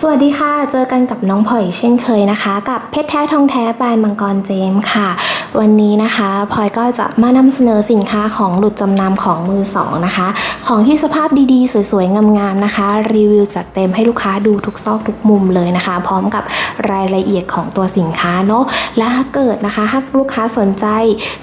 สวัสดีค่ะ เจอกันกับน้องพลอยอีกเช่นเคยนะคะ กับเพชรแท้ทองแท้ปลายมังกรเจมส์ค่ะ วันนี้นะคะพลอยก็จะมานำเสนอสินค้าของหลุดจำนำของมือสองนะคะ ของที่สภาพดีๆ สวยๆ งามๆนะคะ รีวิวจัดเต็มให้ลูกค้าดูทุกซอกทุกมุมเลยนะคะ พร้อมกับรายละเอียดของตัวสินค้าเนาะและถ้าเกิดนะคะถ้าลูกค้าสนใจ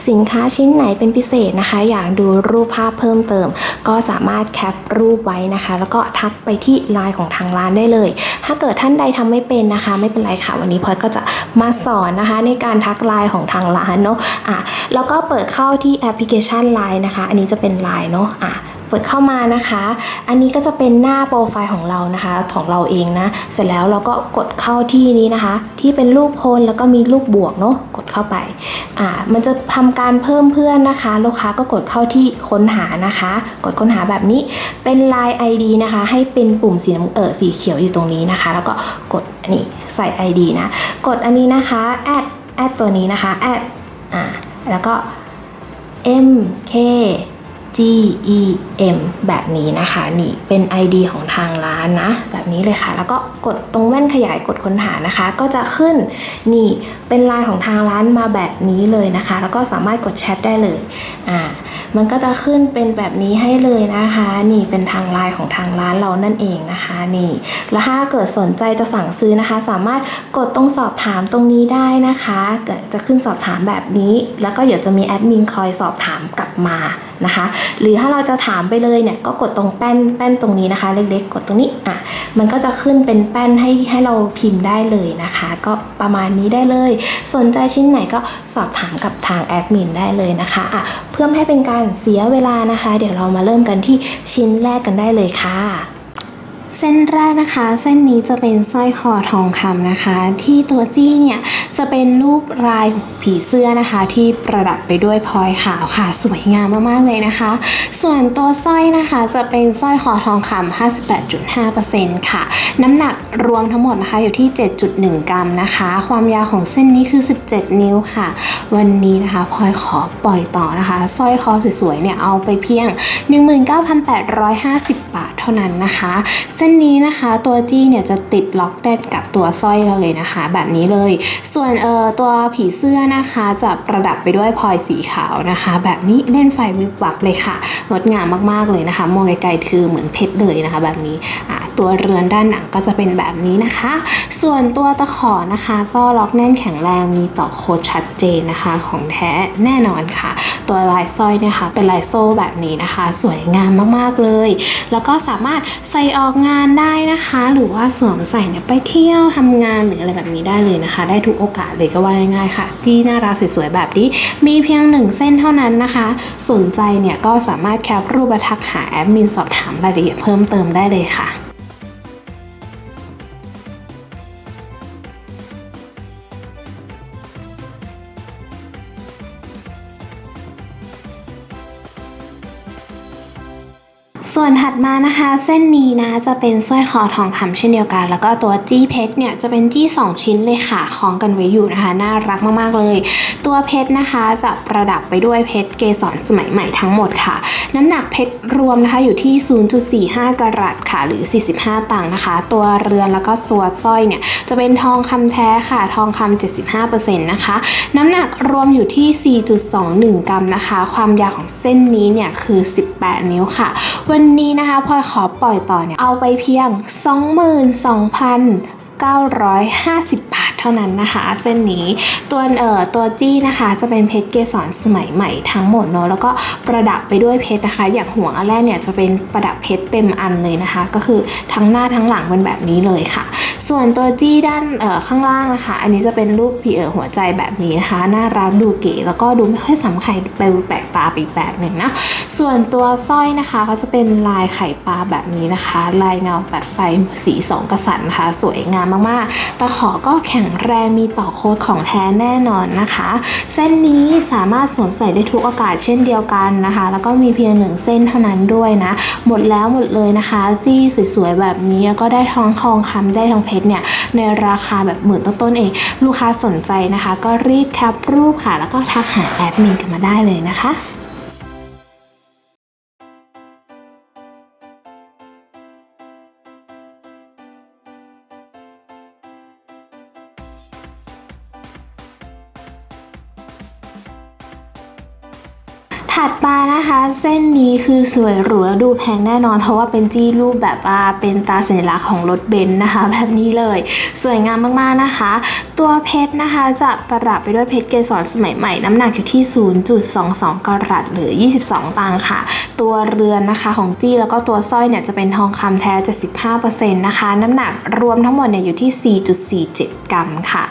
สินค้าชิ้นไหนเป็นพิเศษนะคะ อยากดูรูปภาพเพิ่มเติม ก็สามารถแคปรูปไว้นะคะ แล้วก็ทักไปที่ไลน์ของทางร้านได้เลย ถ้าเกิดท่านใดทำไม่เป็นนะคะ ไม่เป็นไรค่ะวันนี้พลอยก็จะมาสอนนะคะ ในการทักไลน์ของทางร้านเนาะอะแล้วก็เปิดเข้าที่แอปพลิเคชัน Line นะคะ อันนี้จะเป็น Line เนาะอะเปิดเข้ามานะคะ อันนี้ก็จะเป็นหน้าโปรไฟล์ของเรานะคะ ของเราเองนะ เสร็จแล้วเราก็กดเข้าที่นี้นะคะ ที่เป็นรูปคนแล้วก็มีรูปบวกเนาะ กดเข้าไป อ่า มันจะทำการเพิ่มเพื่อนนะคะ ลูกค้าก็กดเข้าที่ค้นหานะคะ กดค้นหาแบบนี้ เป็น Line ID นะคะ ให้เป็นปุ่มสีน้ำเออสีเขียวอยู่ตรงนี้นะคะ แล้วก็กดอันนี้ใส่ ID นะ กดอันนี้นะคะ แอด แอดตัวนี้นะคะ แอด อ่าแล้วก็ M K G E M แบบนี้นะคะ นี่เป็น ID ของทางร้านนะ แบบนี้เลยค่ะ แล้วก็กดตรงแว่นขยายกดค้นหานะคะ ก็จะขึ้นนี่เป็นไลน์ของทางร้านมาแบบนี้เลยนะคะ แล้วก็สามารถกดแชทได้เลยอ่ามันก็จะขึ้นเป็นแบบนี้ให้เลยนะคะ นี่เป็นทางไลน์ของทางร้านเรานั่นเองนะคะนี่แล้วถ้าเกิดสนใจจะสั่งซื้อนะคะ สามารถกดตรงสอบถามตรงนี้ได้นะคะจะขึ้นสอบถามแบบนี้ แล้วก็เดี๋ยวจะมีแอดมินคอยสอบถามกลับมานะคะ หรือถ้าเราจะถามไปเลยเนี่ยก็กดตรงแป้นแป้นตรงนี้นะคะ เล็กๆ กดตรงนี้อะมันก็จะขึ้นเป็นแป้นให้ให้เราพิมพ์ได้เลยนะคะ ก็ประมาณนี้ได้เลย สนใจชิ้นไหนก็สอบถามกับทางแอดมินได้เลยนะคะอะเพื่อไม่ให้เป็นการเสียเวลานะคะ เดี๋ยวเรามาเริ่มกันที่ชิ้นแรกกันได้เลยค่ะ ส้นแรกนะคะ เส้นนี้จะเป็นสร้อยคอทองคำนะคะ ที่ตัวจี้เนี่ยจะเป็นรูปลายผีเสื้อนะคะ ที่ประดับไปด้วยพลอยขาวค่ะ สวยงามมากๆเลยนะคะ ส่วนตัวสร้อยนะคะจะเป็นสร้อยคอทองคำ58.5%ค่ะ น้ำหนักรวมทั้งหมดนะคะอยู่ที่ 7.1 กรัมนะคะ ความยาวของเส้นนี้คือ 17 นิ้วค่ะ วันนี้นะคะพลอยขอปล่อยต่อนะคะสร้อยคอสวยๆเนี่ยเอาไปเพียง 19,850 บาทเท่านั้นนะคะ เส้นนี้นะคะตัวจี้เนี่ยจะติดล็อกแน่นกับตัวสร้อยเลยนะคะ แบบนี้เลย ส่วนเอ่อตัวผีเสื้อนะคะจะประดับไปด้วยพลอยสีขาวนะคะ แบบนี้เล่นไฟวิบวับเลยค่ะงดงามมากๆเลยนะคะมองไกลๆคือเหมือนเพชรเลยนะคะ แบบนี้อะตัวเรือนด้านหนังก็จะเป็นแบบนี้นะคะ ส่วนตัวตะขอนะคะ ก็ล็อกแน่นแข็งแรงมีต่อโคดชัดเจนนะคะ ของแท้แน่นอนค่ะ ตัวลายสร้อยเนี่ยค่ะเป็นลายโซ่แบบนี้นะคะ สวยงามมากๆเลย แล้วก็สามารถใส่ออกงานได้นะคะ หรือว่าสวมใส่เนี่ยไปเที่ยวทำงานหรืออะไรแบบนี้ได้เลยนะคะ ได้ทุกโอกาสเลยก็ว่าง่ายๆค่ะ จี้น่ารักสวยๆแบบนี้ มีเพียงหนึ่งเส้นเท่านั้นนะคะ สนใจเนี่ยก็สามารถแคปรูปและทักหาแอดมินสอบถามรายละเอียดเพิ่มเติมได้เลยค่ะ วนถัดมานะคะ เส้นนี้นะจะเป็นสร้อยคอทองคำเช่นเดียวกัน แล้วก็ตัวจี้เพชรเนี่ยจะเป็นจี้2 ชิ้นเลยค่ะคล้องกันไว้อยู่นะคะ น่ารักมากๆเลย ตัวเพชรนะคะจะประดับไปด้วยเพชรเกสรสมัยใหม่ทั้งหมดค่ะ น้ำหนักเพชรรวมนะคะอยู่ที่ 0.45 กรัตค่ะ หรือ 45 ตังค์นะคะ ตัวเรือนแล้วก็ตัวสร้อยเนี่ยจะเป็นทองคำแท้ค่ะ ทองคำ75%นะคะ น้ำหนักรวมอยู่ที่ 4.21 กรัมนะคะ ความยาวของเส้นนี้เนี่ยคือ 18 นิ้วค่ะ วันนี้นะคะพลอยขอปล่อยต่อเนี่ยเอาไปเพียง 950 บาทเท่านั้นนะคะ เส้นนี้ตัวเอ่อตัวจี้นะคะ จะเป็นเพชรเกสรสมัยใหม่ทั้งหมดเนอะแล้วก็ประดับไปด้วยเพชรนะคะ อย่างห่วงอันแรกเนี่ยจะเป็นประดับเพชรเต็มอันเลยนะคะ ก็คือทั้งหน้าทั้งหลังเป็นแบบนี้เลยค่ะ ส่วนตัวจี้ด้านเอ่อข้างล่างนะคะ อันนี้จะเป็นรูปผีเอ๋อหัวใจแบบนี้นะคะน่ารักดูเก๋แล้วก็ดูไม่ค่อยซ้ำใครไปแปลกตาไปอีกแบบหนึ่งนะส่วนตัวสร้อยนะคะก็จะเป็นลายไข่ปลาแบบนี้นะคะ ลายเงาตัดไฟสีสองกษัตริย์นะคะ สวยงามมากๆ ตะขอก็แข็งแรงมีต่อโค้ดของแท้แน่นอนนะคะ เส้นนี้สามารถสวมใส่ได้ทุกโอกาสเช่นเดียวกันนะคะ แล้วก็มีเพียงหนึ่งเส้นเท่านั้นด้วยนะ หมดแล้วหมดเลยนะคะ จี้สวยๆแบบนี้แล้วก็ได้ทองทองคำได้ทองเพชรเนี่ยในราคาแบบหมื่นต้นๆเอง ลูกค้าสนใจนะคะ ก็รีบแคปรูปค่ะ แล้วก็ทักหาแอดมินกันมาได้เลยนะคะ ถัดมานะคะเส้นนี้คือสวยหรูและดูแพงแน่นอน เพราะว่าเป็นจี้รูปแบบว่าเป็นตาสัญลักษณ์ของรถเบนซ์นะคะ แบบนี้เลย สวยงามมากๆนะคะ ตัวเพชรนะคะจะประดับไปด้วยเพชรเกสรสมัยใหม่น้ำหนักอยู่ที่ 0.22 กรัตหรือ 22 ตังค์ค่ะ ตัวเรือนนะคะของจี้แล้วก็ตัวสร้อยเนี่ยจะเป็นทองคำแท้ 75%นะคะ น้ำหนักรวมทั้งหมดเนี่ยอยู่ที่ 4.47 กรัมค่ะ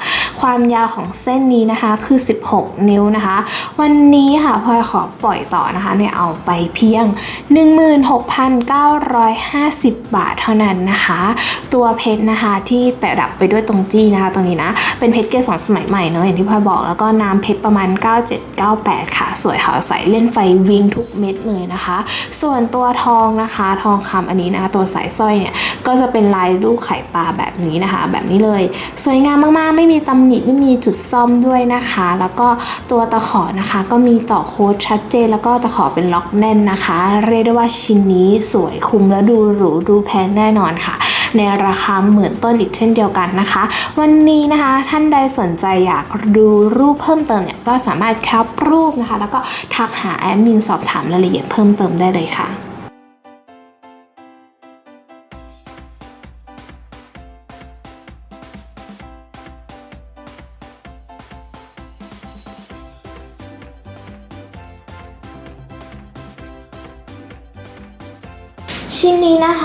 ความยาวของเส้นนี้นะคะคือ 16 นิ้วนะคะ วันนี้ค่ะพลอยขอปล่อยต่อนะคะเนี่ยเอาไปเพียง 16,950 บาทเท่านั้นนะคะ ตัวเพชรนะคะที่แปะดับไปด้วยตรงจี้นะคะ ตรงนี้นะ เป็นเพชรเกสรสมัยใหม่เนอะอย่างที่พลอยบอกแล้วก็น้ำเพชรประมาณ 9798 ค่ะ สวยหาใสเล่นไฟวิงทุกเม็ดเลยนะคะ ส่วนตัวทองนะคะทองคำอันนี้นะคะตัวสายสร้อยเนี่ยก็จะเป็นลายลูกไข่ปลาแบบนี้นะคะ แบบนี้เลย สวยงามมากๆ ไม่มีตำหนิไม่มีจุดซ่อมด้วยนะคะ แล้วก็ตัวตะขอนะคะ ก็มีต่อโค้ดชัดเจน แล้วก็ตะขอเป็นล็อกแน่นนะคะ เรียกได้ว่าชิ้นนี้สวยคุ้มแล้วดูหรูดูแพงแน่นอนค่ะ ในราคาหมื่นต้นอีกเช่นเดียวกันนะคะ วันนี้นะคะท่านใดสนใจอยากดูรูปเพิ่มเติมเนี่ยก็สามารถแคปรูปนะคะ แล้วก็ทักหาแอดมินสอบถามรายละเอียดเพิ่มเติมได้เลยค่ะ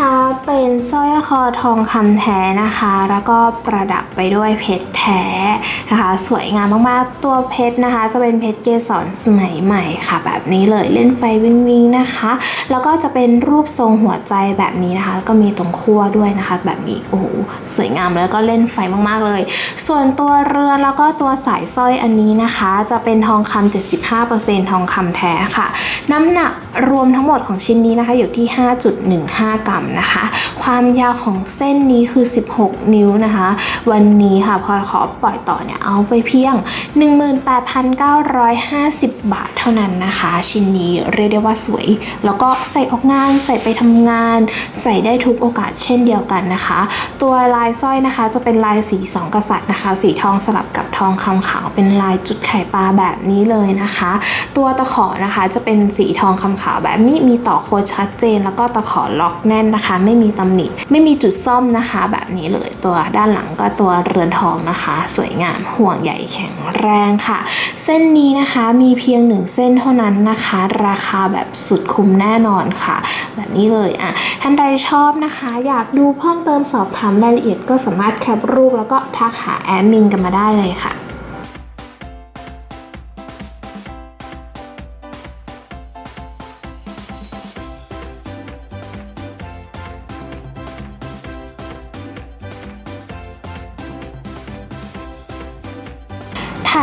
นี้นะคะ เป็นสร้อยคอทองคำแท้นะคะ แล้วก็ประดับไปด้วยเพชรแท้นะคะ สวยงามมากๆ ตัวเพชรนะคะ จะเป็นเพชรเกสรสมัยใหม่ค่ะ แบบนี้เลยเล่นไฟวิงวิงนะคะ แล้วก็จะเป็นรูปทรงหัวใจแบบนี้นะคะ แล้วก็มีตรงขั้วด้วยนะคะ แบบนี้โอ้โหสวยงามแล้วก็เล่นไฟมากๆเลย ส่วนตัวเรือแล้วก็ตัวสายสร้อยอันนี้นะคะ จะเป็นทองคำ75%ทองคำแท้ค่ะ น้ำหนักรวมทั้งหมดของชิ้นนี้นะคะอยู่ที่ 5.15 กรัมนะคะความยาวของเส้นนี้คือ 16 นิ้วนะคะ วันนี้ค่ะพลอยขอปล่อยต่อเนี่ยเอาไปเพียง 18,950 บาทเท่านั้นนะคะ ชิ้นนี้เรียกได้ว่าสวย แล้วก็ใส่ออกงานใส่ไปทำงาน ใส่ได้ทุกโอกาสเช่นเดียวกันนะคะ ตัวลายสร้อยนะคะจะเป็นลายสีสองกษัตริย์นะคะ สีทองสลับกับทองคำขาวเป็นลายจุดไข่ปลาแบบนี้เลยนะคะ ตัวตะขอนะคะจะเป็นสีทองคำขาวแบบนี้มีต่อโคชัดเจน แล้วก็ตะขอล็อกแน่นนะคะไม่มีตำหนิ ไม่มีจุดซ่อมนะคะ แบบนี้เลยตัวด้านหลังก็ตัวเรือนทองนะคะ สวยงามห่วงใหญ่แข็งแรงค่ะ เส้นนี้นะคะมีเพียงหนึ่งเส้นเท่านั้นนะคะ ราคาแบบสุดคุ้มแน่นอนค่ะ แบบนี้เลยอะท่านใดชอบนะคะ อยากดูเพิ่มเติมสอบถามรายละเอียดก็สามารถแคปรูปแล้วก็ทักหาแอดมินกันมาได้เลยค่ะ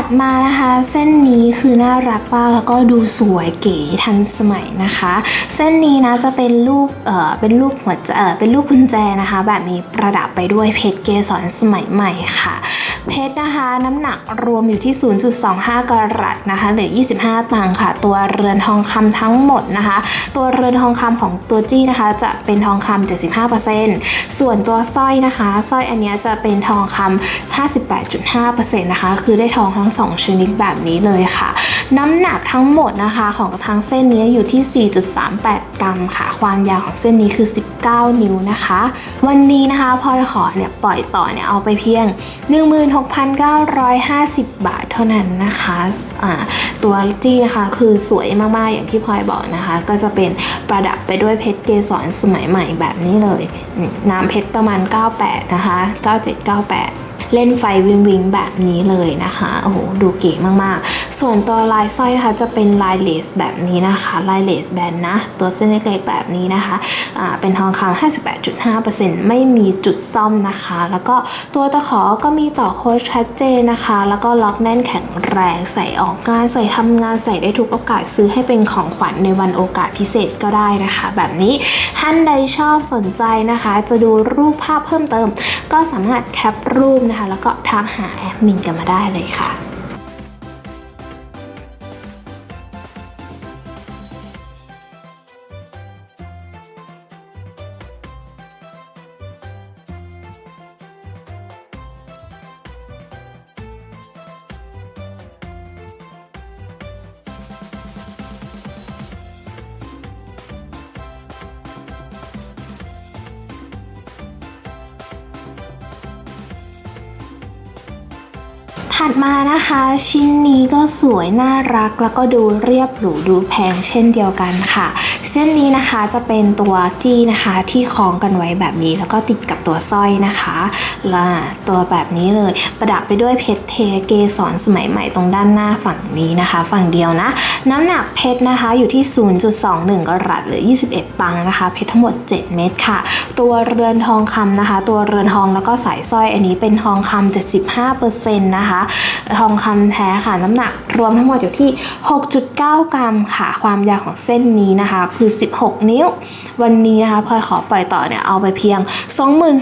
ดมานะคะ เส้นนี้คือน่ารักมากแล้วก็ดูสวยเก๋ทันสมัยนะคะ เส้นนี้นะจะเป็นรูปเอ่อเป็นรูปหัวเอ่อเป็นรูปกุญแจนะคะ แบบนี้ประดับไปด้วยเพชรเกสรสมัยใหม่ค่ะ เพชรนะคะ น้ำหนักรวมอยู่ที่ 0.25 กรัตนะคะหรือ 25 ตังค่ะ ตัวเรือนทองคำทั้งหมดนะคะ ตัวเรือนทองคำของตัวจี้นะคะ จะเป็นทองคำ75%ส่วนตัวสร้อยนะคะสร้อยอันนี้จะเป็นทองคำ58.5%นะคะ คือได้ทองทั้ง 2 ชนิดแบบนี้เลยค่ะ น้ำหนักทั้งหมดนะคะของทั้งเส้นนี้อยู่ที่ 4.38 กรัมค่ะ ความยาวของเส้นนี้คือ 19 นิ้วนะคะ วันนี้นะคะพลอยขอเนี่ยปล่อยต่อเนี่ยเอาไปเพียง6,950 บาทเท่านั้นนะคะะตัวจี้นะคะคือสวยมากๆอย่างที่พลอยบอกนะคะ ก็จะเป็นประดับไปด้วยเพชรเกสรสมัยใหม่แบบนี้เลย น้ำเพชรประมาณ 98 นะคะ 9798เล่นไฟวิงวิงแบบนี้เลยนะคะ โอ้โห ดูเก๋มากๆ ส่วนตัวลายสร้อยนะคะจะเป็นลายเลสแบบนี้นะคะลายเลสแบนนะ ตัวเส้นเล็กๆแบบนี้นะคะอ่าเป็นทองคำ58.5%ไม่มีจุดซ่อมนะคะ แล้วก็ตัวตะขอก็มีต่อโค้ดชัดเจนนะคะ แล้วก็ล็อกแน่นแข็งแรงใส่ออกงานใส่ทำงานใส่ได้ทุกโอกาสซื้อให้เป็นของขวัญในวันโอกาสพิเศษก็ได้นะคะ แบบนี้ท่านใดชอบสนใจนะคะ จะดูรูปภาพเพิ่มเติม ก็สามารถแคปรูปนะคะ แล้วก็ทักหาแอดมินกันมาได้เลยค่ะ ถัดมานะคะ ชิ้นนี้ก็สวยน่ารักแล้วก็ดูเรียบหรูดูแพงเช่นเดียวกันค่ะ เส้นนี้นะคะจะเป็นตัวจี้นะคะที่คล้องกันไว้แบบนี้ แล้วก็ติดกับตัวสร้อยนะคะและตัวแบบนี้เลยประดับไปด้วยเพชรเทเกสรสมัยใหม่ตรงด้านหน้าฝั่งนี้นะคะ ฝั่งเดียวนะ น้ำหนักเพชรนะคะอยู่ที่ 0.21 กรัตหรือ 21 ตังค์นะคะ เพชรทั้งหมด 7 เม็ดค่ะ ตัวเรือนทองคำนะคะ ตัวเรือนทองแล้วก็สายสร้อยอันนี้เป็นทองคำ75%นะคะทองคำแท้ค่ะน้ำหนักรวมทั้งหมดอยู่ที่ 6.9 กรัมค่ะ ความยาวของเส้นนี้นะคะคือือ 16 นิ้ว วันนี้นะคะพลอยขอปล่อยต่อเนี่ยเอาไปเพียง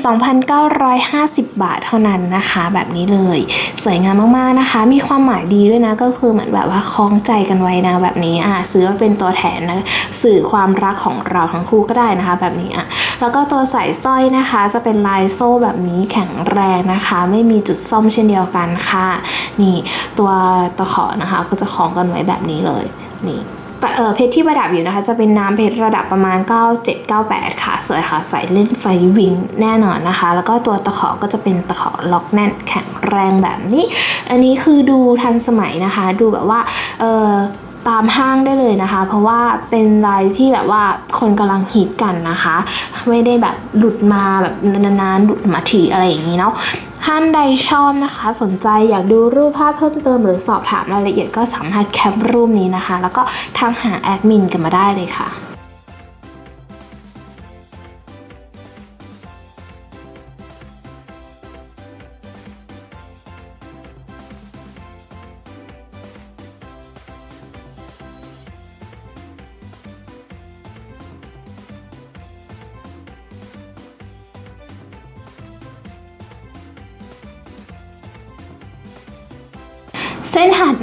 22,950 บาทเท่านั้นนะคะ แบบนี้เลย สวยงามมากๆนะคะ มีความหมายดีด้วยนะก็คือเหมือนแบบว่าคล้องใจกันไว้นะแบบนี้อะซื้อเป็นตัวแทนนะสื่อความรักของเราทั้งคู่ก็ได้นะคะ แบบนี้อะแล้วก็ตัวใส่สร้อยนะคะ จะเป็นลายโซ่แบบนี้แข็งแรงนะคะ ไม่มีจุดซ่อมเช่นเดียวกันค่ะ นี่ตัวตะขอนะคะ ก็จะคล้องกันไว้แบบนี้เลย นี่ เพชรที่ประดับอยู่นะคะ จะเป็นน้ำเพชรระดับประมาณ 97 98 ค่ะ สวยค่ะ ใส่เล่นไฟวิงแน่นอนนะคะ แล้วก็ตัวตะขอก็จะเป็นตะขอล็อกแน่นแข็งแรงแบบนี้ อันนี้คือดูทันสมัยนะคะ ดูแบบว่า เออ ตามห้างได้เลยนะคะ เพราะว่าเป็นลายที่แบบว่าคนกำลังฮิตกันนะคะ ไม่ได้แบบหลุดมาแบบนานๆหลุดมาทีอะไรอย่างนี้เนาะท่านใดชอบนะคะ สนใจอยากดูรูปภาพเพิ่มเติมหรือสอบถามรายละเอียดก็สามารถแคปรูปนี้นะคะ แล้วก็ทักหาแอดมินกันมาได้เลยค่ะ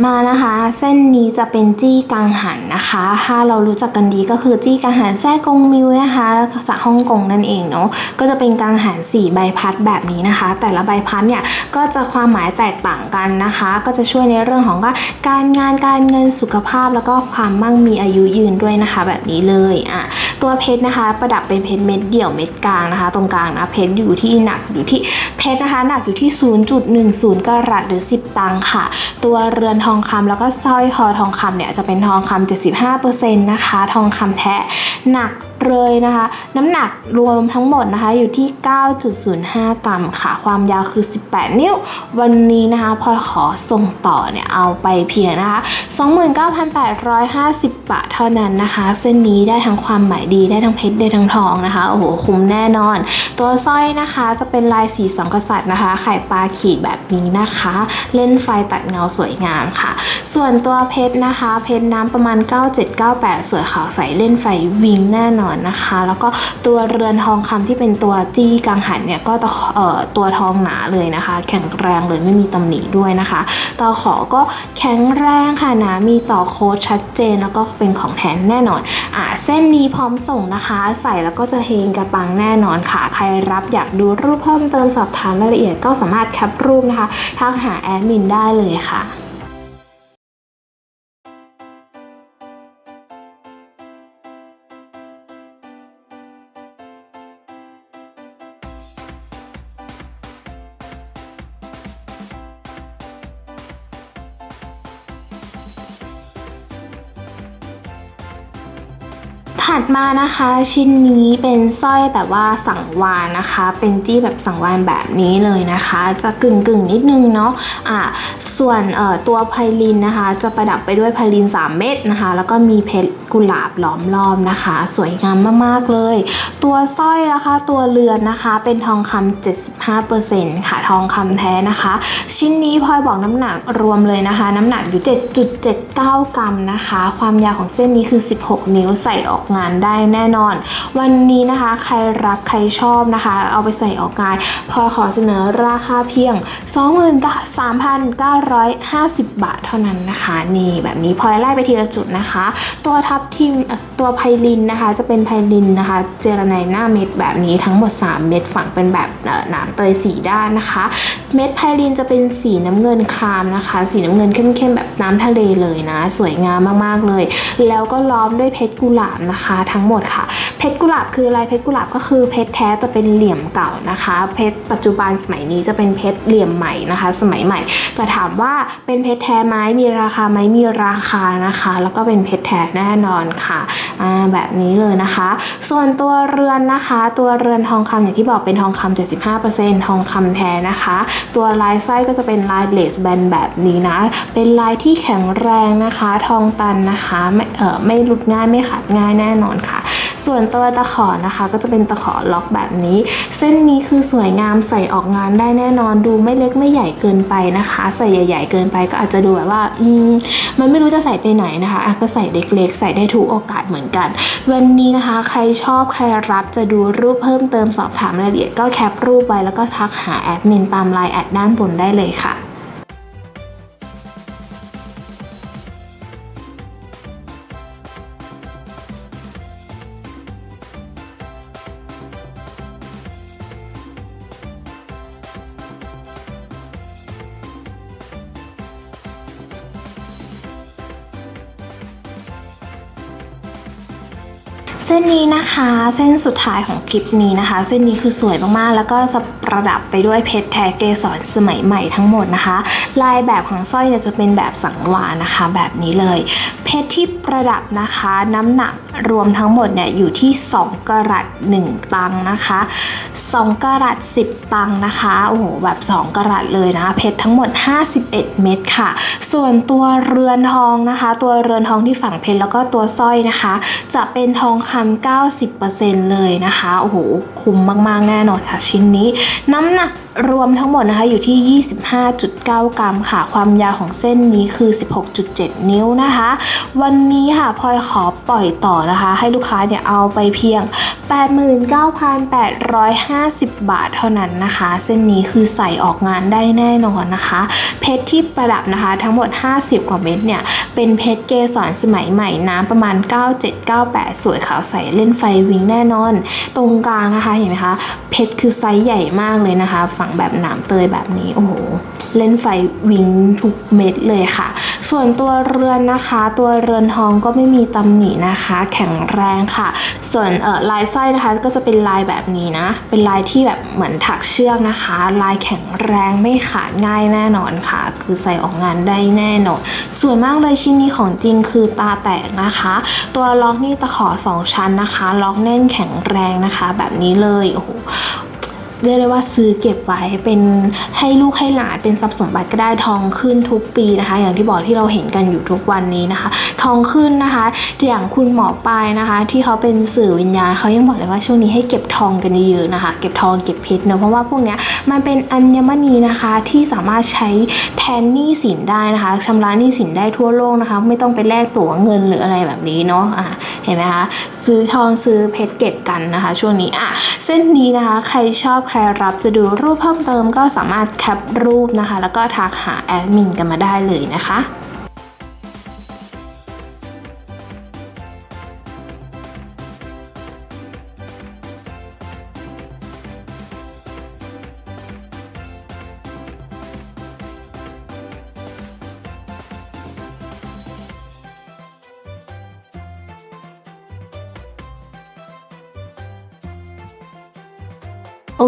มานะคะ เส้นนี้จะเป็นจี้กังหันนะคะ ถ้าเรารู้จักกันดีก็คือจี้กังหันแซ่กงมิวนะคะจากฮ่องกงนั่นเองเนาะก็จะเป็นกังหัน4ใบพัดแบบนี้นะคะ แต่ละใบพัดเนี่ยก็จะความหมายแตกต่างกันนะคะ ก็จะช่วยในเรื่องของว่าการงานการเงินสุขภาพแล้วก็ความมั่งมีอายุยืนด้วยนะคะ แบบนี้เลยอะตัวเพชรนะคะ ประดับเป็นเพชรเม็ดเดี่ยวเม็ดกลางนะคะ ตรงกลางนะเพชรอยู่ที่หนักอยู่ที่เพชรนะคะ หนักอยู่ที่ 0.10กรัตหรือ 10 ตังค์ค่ะ ตัวเรือนทองคำแล้วก็สร้อยคอทองคำเนี่ยจะเป็นทองคำ75%นะคะ ทองคำแท้หนัก เลยนะคะ น้ำหนักรวมทั้งหมดนะคะอยู่ที่ 9.05 กรัมค่ะ ความยาวคือ 18 นิ้ว วันนี้นะคะพลอยขอส่งต่อเนี่ยเอาไปเพียงนะคะ 29,850 บาทเท่านั้นนะคะ เส้นนี้ได้ทั้งความหมายดีได้ทั้งเพชรได้ทั้งทองนะคะ โอ้โห คุ้มแน่นอน ตัวสร้อยนะคะจะเป็นลายสีสองกษัตริย์นะคะ ไข่ปลาขีดแบบนี้นะคะ เล่นไฟตัดเงาสวยงามค่ะ ส่วนตัวเพชรนะคะ เพชรน้ำประมาณ 9798 สวยขาวใสเล่นไฟวิงแน่นอนนะคะ แล้วก็ตัวเรือนทองคำที่เป็นตัวจี้กังหันเนี่ยก็ตะเอ่อตัวทองหนาเลยนะคะ แข็งแรงเลยไม่มีตำหนิด้วยนะคะต่อขอก็แข็งแรงค่ะนะมีต่อโค้ดชัดเจนแล้วก็เป็นของแทนแน่นอนอ่าเส้นนี้พร้อมส่งนะคะ ใส่แล้วก็จะเฮงกระปังแน่นอนค่ะ ใครรับอยากดูรูปเพิ่มเติมสอบถามรายละเอียดก็สามารถแคปรูปนะคะทักหาแอดมินได้เลยค่ะ มานะคะชิ้นนี้เป็นสร้อยแบบว่าสังวานนะคะ เป็นจี้แบบสังวานแบบนี้เลยนะคะ จะกึ่งกึ่งนิดนึงเนาะอะส่วนตัวไพลินนะคะ จะประดับไปด้วยไพลิน 3 เม็ดนะคะ แล้วก็มีเพชรกุหลาบล้อมรอบนะคะ สวยงามมากๆเลย ตัวสร้อยนะคะตัวเรือนนะคะ เป็นทองคำ75%ค่ะทองคำแท้นะคะ ชิ้นนี้พลอยบอกน้ำหนักรวมเลยนะคะ น้ำหนักอยู่ 7.79 กรัมนะคะ ความยาวของเส้นนี้คือ 16 นิ้วใส่ออกงานได้แน่นอน วันนี้นะคะใครรักใครชอบนะคะ เอาไปใส่ออกงานพลอยขอเสนอราคาเพียง 23,950 บาทเท่านั้นนะคะ นี่แบบนี้พลอยไล่ไปทีละจุดนะคะ ตัวทับทิมเอ่ตัวไพลินนะคะ จะเป็นไพลินนะคะ เจรไนหน้าเม็ดแบบนี้ทั้งหมด 3 เม็ดฝังเป็นแบบหนามเตยสีด้านนะคะ เม็ดไพลินจะเป็นสีน้ำเงินครามนะคะ สีน้ำเงินเข้มๆแบบน้ำทะเลเลยนะ สวยงามมากๆเลย แล้วก็ล้อมด้วยเพชรกุหลาบนะคะ ทั้งหมดค่ะ เพชรกุหลาบคืออะไรเพชรกุหลาบก็คือเพชรแท้แต่เป็นเหลี่ยมเก่านะคะ เพชรปัจจุบันสมัยนี้จะเป็นเพชรเหลี่ยมใหม่นะคะ สมัยใหม่ แต่ถามว่าเป็นเพชรแท้ไหมมีราคาไหมมีราคานะคะ แล้วก็เป็นเพชรแท้แน่นอนค่ะอ่าแบบนี้เลยนะคะ ส่วนตัวเรือนนะคะ ตัวเรือนทองคำอย่างที่บอกเป็นทองคำ75%ทองคำแท้นะคะ ตัวลายไส้ก็จะเป็นลายเลสแบนแบบนี้นะ เป็นลายที่แข็งแรงนะคะ ทองตันนะคะไม่เออไม่หลุดง่ายไม่ขาดง่ายแน่นอนค่ะ ส่วนตัวตะขอนะคะ ก็จะเป็นตะขอล็อกแบบนี้ เส้นนี้คือสวยงามใส่ออกงานได้แน่นอนดูไม่เล็กไม่ใหญ่เกินไปนะคะ ใส่ใหญ่ ๆ เกินไปก็อาจจะดูแบบว่าอืมมันไม่รู้จะใส่ไปไหนนะคะะก็ใส่เล็กๆ ใส่ได้ทุกโอกาสเหมือนกัน วันนี้นะคะ ใครชอบใครรับจะดูรูปเพิ่มเติมสอบถามรายละเอียดก็แคปรูปไว้แล้วก็ทักหาแอดมินตามไลน์แอดด้านบนได้เลยค่ะ เส้นนี้นะคะเส้นสุดท้ายของคลิปนี้นะคะ เส้นนี้คือสวยมากๆ แล้วก็จะประดับไปด้วยเพชรแท้เกสรสมัยใหม่ทั้งหมดนะคะ ลายแบบของสร้อยเนี่ยจะเป็นแบบสังวานะคะ แบบนี้เลย เพชรที่ประดับนะคะ น้ำหนัก รวมทั้งหมดเนี่ยอยู่ที่ 2กะรัต1 ตังนะคะ 2กะรัต10 ตังนะคะ โอ้โห แบบ 2กะรัตเลยนะ เพชรทั้งหมด 51 เม็ดค่ะ ส่วนตัวเรือนทองนะคะ ตัวเรือนทองที่ฝังเพชรแล้วก็ตัวสร้อยนะคะ จะเป็นทองคำ90%เลยนะคะ โอ้โห คุ้มมาก ๆ แน่นอนค่ะ ชิ้นนี้ น้ำหนัก รวมทั้งหมดนะคะอยู่ที่ 25.9 กรัมค่ะ ความยาวของเส้นนี้คือ 16.7 นิ้วนะคะ วันนี้ค่ะพลอยขอปล่อยต่อนะคะ ให้ลูกค้าเนี่ยเอาไปเพียง 89,850 บาทเท่านั้นนะคะ เส้นนี้คือใส่ออกงานได้แน่นอนนะคะ เพชรที่ประดับนะคะทั้งหมด 50 กว่าเม็ดเนี่ยเป็นเพชรเกสรสมัยใหม่น้ำประมาณ 9798 สวยขาวใสเล่นไฟวิงแน่นอน ตรงกลางนะคะเห็นไหมคะเพชรคือไซส์ใหญ่มากเลยนะคะฝั่งแบบหนามเตยแบบนี้ โอ้โห เล่นไฟวิงทุกเม็ดเลยค่ะ ส่วนตัวเรือนนะคะ ตัวเรือนทองก็ไม่มีตำหนินะคะ แข็งแรงค่ะ ส่วนลายไส้นะคะก็จะเป็นลายแบบนี้นะ เป็นลายที่แบบเหมือนถักเชือกนะคะ ลายแข็งแรงไม่ขาดง่ายแน่นอนค่ะ คือใส่ออกงานได้แน่นอนสวยมากเลยชิ้นนี้ของจริงคือตาแตกนะคะ ตัวล็อกนี่ตะขอสองชั้นนะคะ ล็อกแน่นแข็งแรงนะคะ แบบนี้เลยโอ้โห เรียกได้ว่าซื้อเก็บไว้เป็นให้ลูกให้หลานเป็นทรัพย์สมบัติก็ได้ทองขึ้นทุกปีนะคะ อย่างที่บอกที่เราเห็นกันอยู่ทุกวันนี้นะคะ ทองขึ้นนะคะ อย่างคุณหมอปลายนะคะ ที่เขาเป็นสื่อวิญญาณเขายังบอกเลยว่าช่วงนี้ให้เก็บทองกันเยอะๆนะคะ เก็บทองเก็บเพชรเนะเพราะว่าพวกเนี้ยมันเป็นอัญมณีนะคะที่สามารถใช้แทนหนี้สินได้นะคะชำระหนี้สินได้ทั่วโลกนะคะ ไม่ต้องไปแลกตั๋วเงินหรืออะไรแบบนี้เนาะอะเห็นไหมคะซื้อทองซื้อเพชรเก็บกันนะคะ ช่วงนี้อะเส้นนี้นะคะ ใครชอบใครรับจะดูรูปเพิ่มเติมก็สามารถแคปรูปนะคะ แล้วก็ทักหาแอดมินกันมาได้เลยนะคะ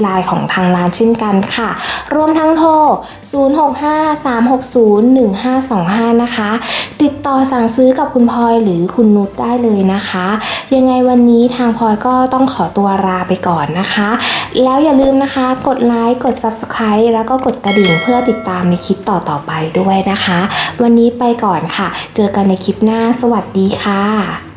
ไลน์ของทางร้านเช่นกันค่ะ รวมทั้งโทร 0653601525 นะคะ ติดต่อสั่งซื้อกับคุณพลอยหรือคุณนุชได้เลยนะคะ ยังไงวันนี้ทางพลอยก็ต้องขอตัวลาไปก่อนนะคะ แล้วอย่าลืมนะคะ กดไลค์ กด Subscribe แล้วก็กดกระดิ่งเพื่อติดตามในคลิปต่อๆไปด้วยนะคะ วันนี้ไปก่อนค่ะ เจอกันในคลิปหน้า สวัสดีค่ะ